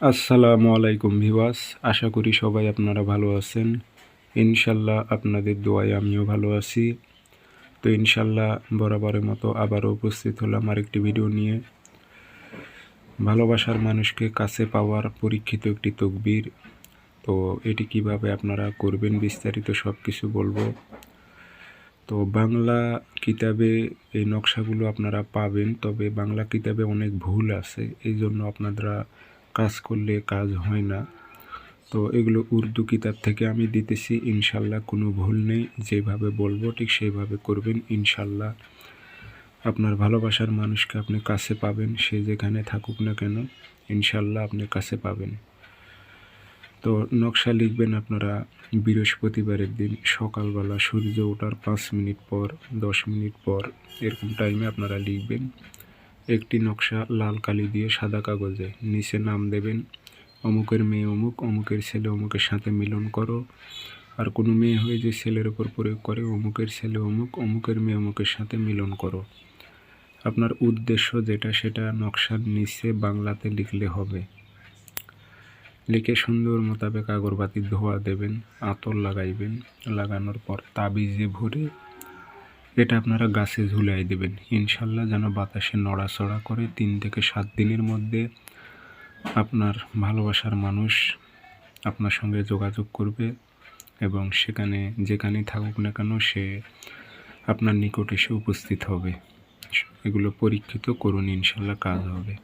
আসসালামু আলাইকুম ভিওয়াস আশা করি সবাই আপনারা ভালো আছেন। ইনশাল্লাহ আপনাদের দোয়ায় আমিও ভালো আছি। তো ইনশাল্লাহ বরাবরের মতো আবারও উপস্থিত হলাম আরেকটি ভিডিও নিয়ে। ভালোবাসার মানুষকে কাছে পাওয়ার পরীক্ষিত একটি তকবির। তো এটি কীভাবে আপনারা করবেন বিস্তারিত সব কিছু বলব। তো বাংলা কিতাবে এই নকশাগুলো আপনারা পাবেন, তবে বাংলা কিতাবে অনেক ভুল আছে এই জন্য আপনারা কাজ করলে কাজ হয় না। তো এগুলো উর্দু কিতাব থেকে আমি দিতেছি। ইনশাল্লাহ কোনো ভুল নেই। যেভাবে বলব ঠিক সেইভাবে করবেন। ইনশাল্লাহ আপনার ভালোবাসার মানুষকে আপনি কাছে পাবেন। সে যেখানে থাকুক না কেন ইনশাল্লাহ আপনি কাছে পাবেন। তো নকশা লিখবেন আপনারা বৃহস্পতিবারের দিন। সকালবেলা সূর্য ওঠার পাঁচ মিনিট পর, দশ মিনিট পর এরকম টাইমে আপনারা লিখবেন। একটি নকশা লাল কালি দিয়ে সাদা কাগজে। নিচে নাম দেবেন, অমুকের মেয়ে অমুক, অমুকের ছেলে অমুকের সাথে মিলন করো। আর কোনো মেয়ে হয়ে যে ছেলের ওপর প্রয়োগ করে, অমুকের ছেলে অমুক, অমুকের মেয়ে অমুকের সাথে মিলন করো। আপনার উদ্দেশ্য যেটা, সেটা নকশার নিচে বাংলাতে লিখলে হবে। লিখে সুন্দর মোতাবেক আগরবাতি ধোয়া দেবেন, আতর লাগাইবেন, লাগানোর পর তাবিজে ভরে এটা আপনারা গাছে ঝুলাই দেবেন। ইনশাল্লাহ যেন বাতাসে নড়াচড়া করে তিন থেকে সাত দিনের মধ্যে আপনার ভালোবাসার মানুষ আপনার সঙ্গে যোগাযোগ করবে এবং সেখানে যেখানেই থাকুক না কেন সে আপনার নিকট এসে উপস্থিত হবে। এগুলো পরীক্ষিত করুন, ইনশাল্লাহ কাজ হবে।